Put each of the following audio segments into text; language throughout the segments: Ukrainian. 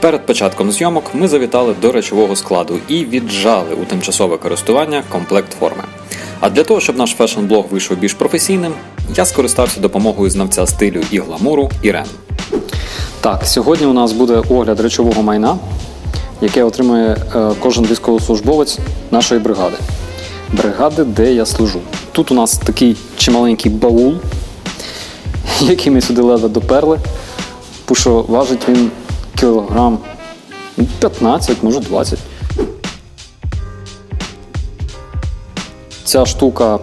Перед початком зйомок ми завітали до речового складу і віджали у тимчасове користування комплект форми. А для того, щоб наш фешн-блог вийшов більш професійним, я скористався допомогою знавця стилю і гламуру Ірен. Так, сьогодні у нас буде огляд речового майна, яке отримує е, кожен військовослужбовець нашої бригади. Бригади, де я служу. Тут у нас такий чималенький баул, який ми сюди ледве доперли. Тому що важить він кілограм 15, може 20. Ця штука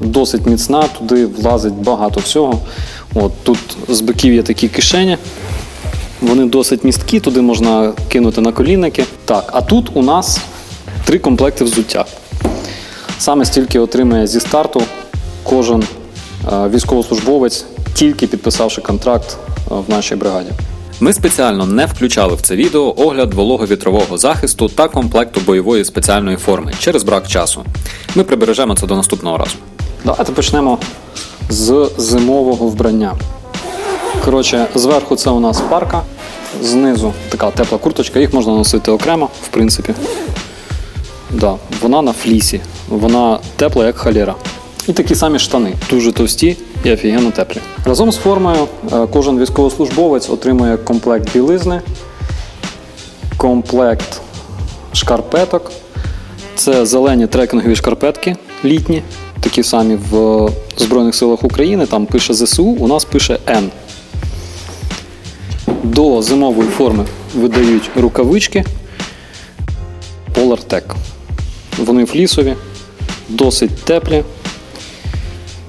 досить міцна, туди влазить багато всього. От, тут з боків є такі кишені. Вони досить місткі, туди можна кинути на колінники. Так, а тут у нас три комплекти взуття. Саме стільки отримає зі старту кожен е, військовослужбовець, тільки підписавши контракт е, в нашій бригаді. Ми спеціально не включали в це відео огляд вологовітрового захисту та комплекту бойової спеціальної форми через брак часу. Ми прибережемо це до наступного разу. Давайте почнемо з зимового вбрання. Коротше, зверху це у нас парка, знизу така тепла курточка, їх можна носити окремо, в принципі. Да, вона на флісі, вона тепла, як халера. І такі самі штани, дуже товсті і офігенно теплі. Разом з формою е, кожен військовослужбовець отримує комплект білизни, комплект шкарпеток. Це зелені трекінгові шкарпетки літні, такі самі в Збройних силах України. Там пише ЗСУ, у нас пише Н. До зимової форми видають рукавички Polartec. Вони флісові, досить теплі,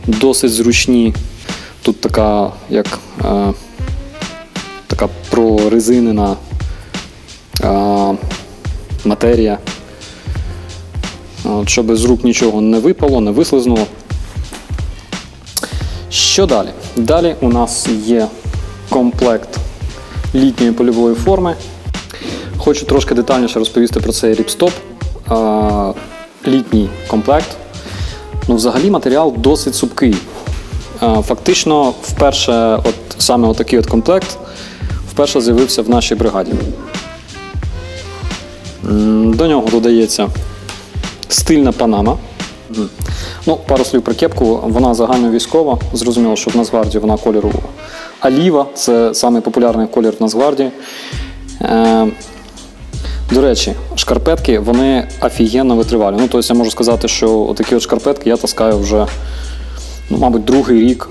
досить зручні. Тут така, як е, така прорезинена е, матерія. От, щоб з рук нічого не випало, не вислизнуло. Що далі? Далі у нас є комплект літньої польової форми. Хочу трошки детальніше розповісти про цей ріпстоп. А, Літній комплект. Ну, взагалі матеріал досить цупкий. А, Фактично, вперше, от саме отакий от комплект вперше з'явився в нашій бригаді. До нього додається стильна панама. Ну, пару слів про кепку. Вона загальновійськова. Зрозуміло, що в Нацгвардії вона кольору Аліва, це самий популярний колір в Нацгвардії. До речі, шкарпетки вони офігенно витривалі. Ну, тобто я можу сказати, що такі от шкарпетки я таскаю вже, ну, мабуть, другий рік.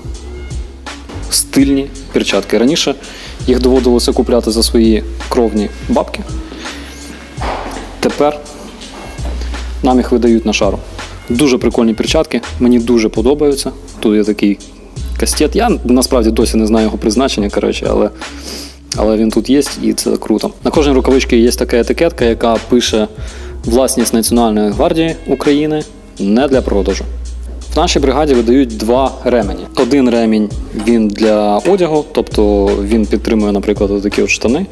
Стильні перчатки. Раніше їх доводилося купляти за свої кровні бабки. Тепер нам їх видають на шару. Дуже прикольні перчатки, мені дуже подобаються. Тут є такий кастет. Я насправді досі не знаю його призначення, коротше, але, але він тут є і це круто. На кожній рукавичці є така етикетка, яка пише власність Національної гвардії України не для продажу. В нашій бригаді видають два ремені. Один ремінь він для одягу, тобто він підтримує, наприклад, такі от штани.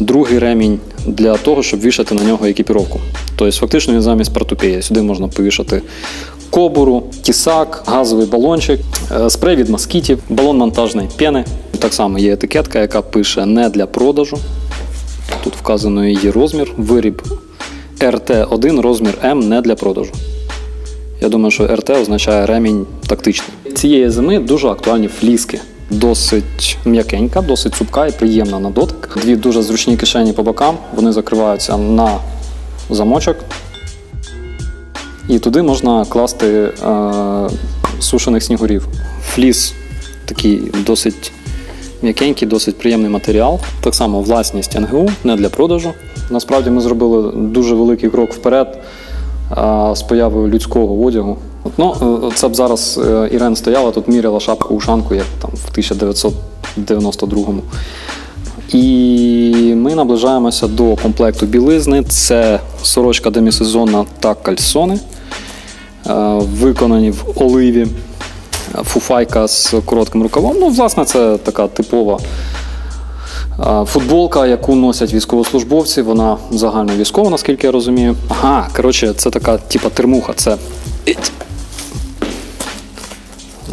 Другий ремінь для того, щоб вішати на нього екіпіровку. Тобто, фактично він замість портупеї. Сюди можна повішати кобуру, тісак, газовий балончик, е, спрей від москітів, балон монтажної пени. Так само є етикетка, яка пише не для продажу. Тут вказано її розмір. Виріб РТ1, розмір М не для продажу. Я думаю, що РТ означає ремінь тактичний. Цієї зими дуже актуальні фліски. Досить м'якенька, досить цупка і приємна на дотик. Дві дуже зручні кишені по бокам. Вони закриваються на замочок. І туди можна класти е, сушених снігурів. Фліс такий досить м'якенький, досить приємний матеріал. Так само власність НГУ, не для продажу. Насправді ми зробили дуже великий крок вперед а, з появою людського одягу. Ну, е, це б зараз е, Ірен стояла, тут міряла шапку ушанку, як там в 1992-му. І ми наближаємося до комплекту білизни. Це сорочка демісезонна та кальсони, е, виконані в оливі, фуфайка з коротким рукавом. Ну, власне, це така типова е, футболка, яку носять військовослужбовці. Вона загально військова, наскільки я розумію. Ага, коротше, це така, типа термуха. Це.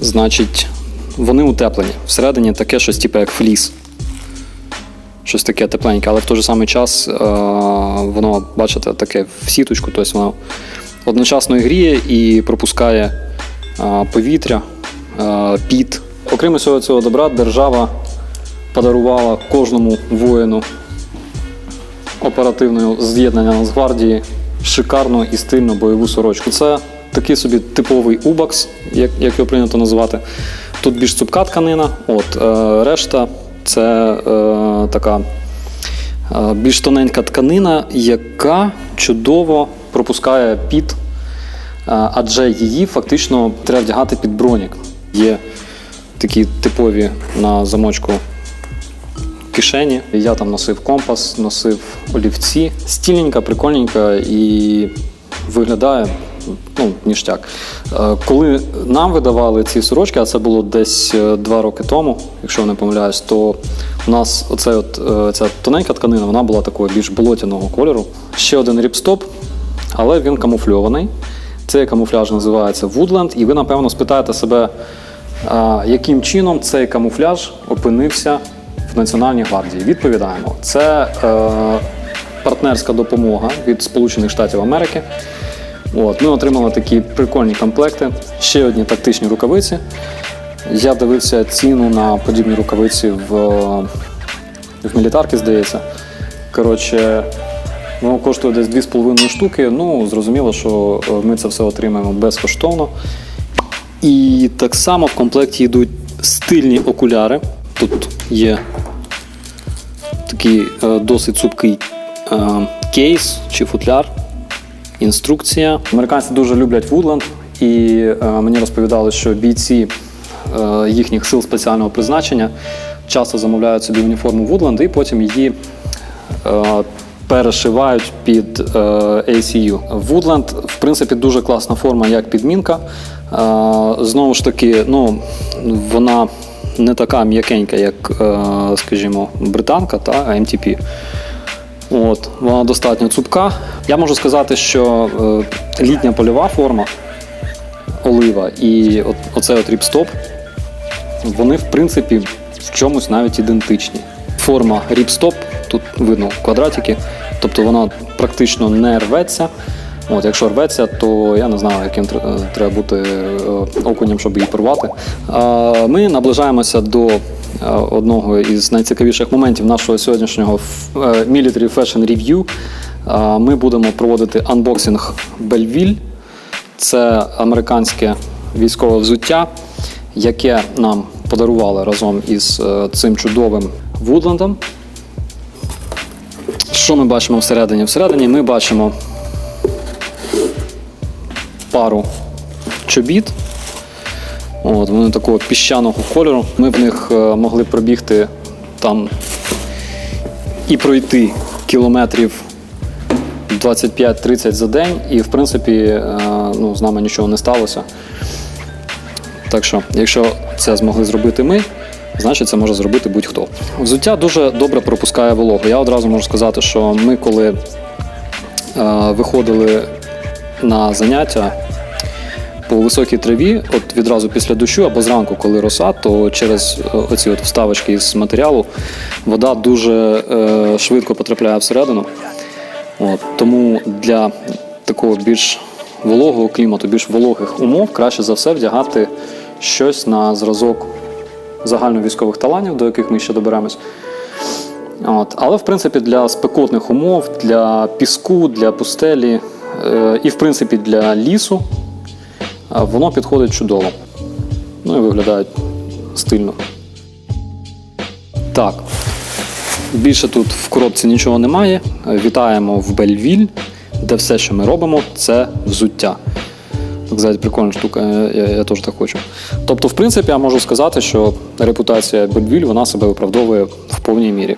Значить, вони утеплені. Всередині таке щось, типу, як фліс щось таке тепленьке, але в той же самий час е, воно, бачите, таке в сіточку, тобто воно одночасно і гріє і пропускає повітря, піт. Окрім усього цього добра, держава подарувала кожному воїну оперативного з'єднання Нацгвардії шикарну і стильну бойову сорочку. Це такий собі типовий убакс, як, як його прийнято називати. Тут більш цупка тканина, от, е, решта це е, така е, більш тоненька тканина, яка чудово пропускає під, адже її фактично треба вдягати під бронік. Є такі типові на замочку кишені. Я там носив компас, носив олівці. Стільненька, прикольненька і виглядає ну, ніштяк. Е, Коли нам видавали ці сорочки, а це було десь е, два роки тому, якщо не помиляюсь, то у нас оце от, е, ця тоненька тканина вона була такого більш болотяного кольору. Ще один ріпстоп, але він камуфльований. Цей камуфляж називається Woodland, і ви, напевно, спитаєте себе, яким чином цей камуфляж опинився в Національній гвардії? Відповідаємо, це е, партнерська допомога від Сполучених Штатів Америки. От, ми отримали такі прикольні комплекти, ще одні тактичні рукавиці. Я дивився ціну на подібні рукавиці в, в мілітарки, здається. Коротше, воно коштує десь 2,5 штуки. Ну, зрозуміло, що е, ми це все отримаємо безкоштовно. І так само в комплекті йдуть стильні окуляри. Тут є такий е, досить цупкий е, кейс чи футляр, інструкція. Американці дуже люблять Woodland, і мені розповідали, що бійці їхніх сил спеціального призначення часто замовляють собі уніформу Woodland і потім її перешивають під е, ACU. Woodland, в принципі, дуже класна форма як підмінка. Е, знову ж таки, ну, вона не така м'якенька, як, е, скажімо, британка та MTP. От, вона достатньо цупка. Я можу сказати, що літня польова форма олива і оцей от ріпстоп, вони в принципі в чомусь навіть ідентичні. Форма ріпстоп, тут видно квадратики, тобто вона практично не рветься. От, якщо рветься, то я не знаю, яким е, треба бути е, окунем, щоб її порвати. Ми наближаємося до е, одного із найцікавіших моментів нашого сьогоднішнього Military Fashion Review. Ми будемо проводити анбоксинг Бельвіль. Це американське військове взуття, яке нам подарували разом із цим чудовим Вудлендом. Що ми бачимо всередині? Всередині ми бачимо пару чобіт. От, вони такого піщаного кольору. Ми в них е, могли пробігти там і пройти кілометрів 25-30 за день, і в принципі е, ну, з нами нічого не сталося. Так що, якщо це змогли зробити ми, значить це може зробити будь-хто. Взуття дуже добре пропускає вологу. Я одразу можу сказати, що ми, коли е, виходили на заняття по високій траві, от відразу після дощу або зранку, коли роса, то через е, оці от вставочки із матеріалу вода дуже е, швидко потрапляє всередину. От, тому для такого більш вологого клімату, більш вологих умов краще за все вдягати щось на зразок загальновійськових таланів, до яких ми ще доберемось. От. Але, в принципі, для спекотних умов, для піску, для пустелі е, і, в принципі, для лісу е, воно підходить чудово. Ну і виглядає стильно. Так. Більше тут в коробці нічого немає. Вітаємо в Бельвіль, де все, що ми робимо, це взуття. Так сказати, прикольна штука, я, я теж так хочу. Тобто, в принципі, я можу сказати, що репутація Бельвіль вона себе виправдовує в повній мірі.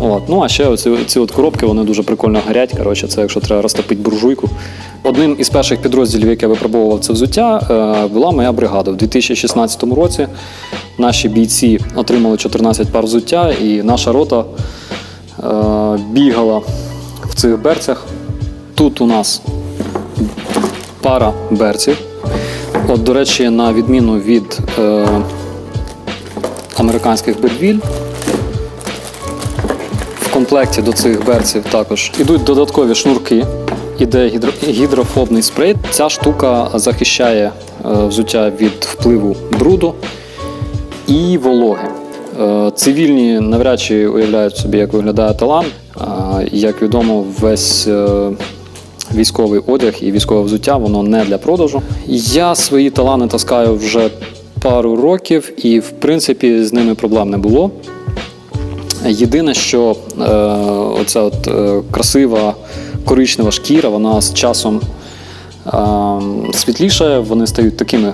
От. Ну а ще оці, ці от коробки вони дуже прикольно горять. Коротше, це якщо треба розтопити буржуйку. Одним із перших підрозділів, яке випробовував це взуття, е, була моя бригада. В 2016 році наші бійці отримали 14 пар взуття, і наша рота е, бігала в цих берцях. Тут у нас пара берців. От, до речі, на відміну від е, американських бельвіль, комплекті до цих берців також ідуть додаткові шнурки, іде гідро- гідрофобний спрей. Ця штука захищає е, взуття від впливу бруду і вологи. Е, Цивільні навряд чи уявляють собі, як виглядає талант. Як відомо, весь е, військовий одяг і військове взуття воно не для продажу. Я свої талани таскаю вже пару років, і в принципі з ними проблем не було. Єдине, що е, оця от, е, красива коричнева шкіра, вона з часом е, світлішає, вони стають такими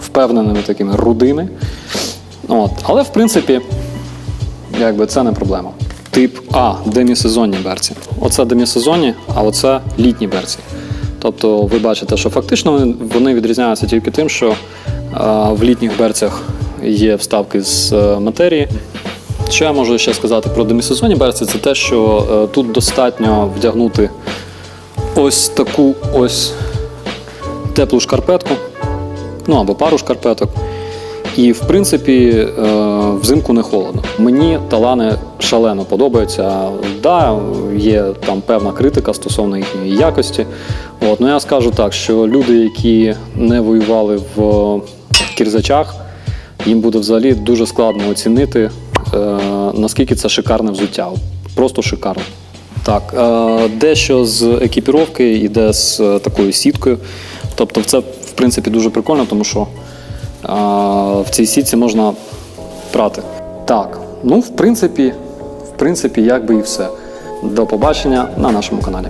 впевненими, такими рудими. От. Але в принципі, якби це не проблема. Тип А демісезонні берці. Оце демісезонні, а оце літні берці. Тобто ви бачите, що фактично вони- відрізняються тільки тим, що е, в літніх берцях є вставки з е, матерії. Що я можу ще сказати про демісезонні берці, це те, що е, тут достатньо вдягнути ось таку ось теплу шкарпетку, ну або пару шкарпеток. І в принципі взимку не холодно. Мені талани шалено подобаються. Да, є там певна критика стосовно їхньої якості. От, ну я скажу так, що люди, які не воювали в кірзачах, їм буде взагалі дуже складно оцінити, е, наскільки це шикарне взуття. Просто шикарно. Так, е, дещо з екіпіровки йде з е, такою сіткою. Тобто, це в принципі дуже прикольно, тому що е, в цій сітці можна прати. Так, ну в принципі, в принципі, як би і все. До побачення на нашому каналі.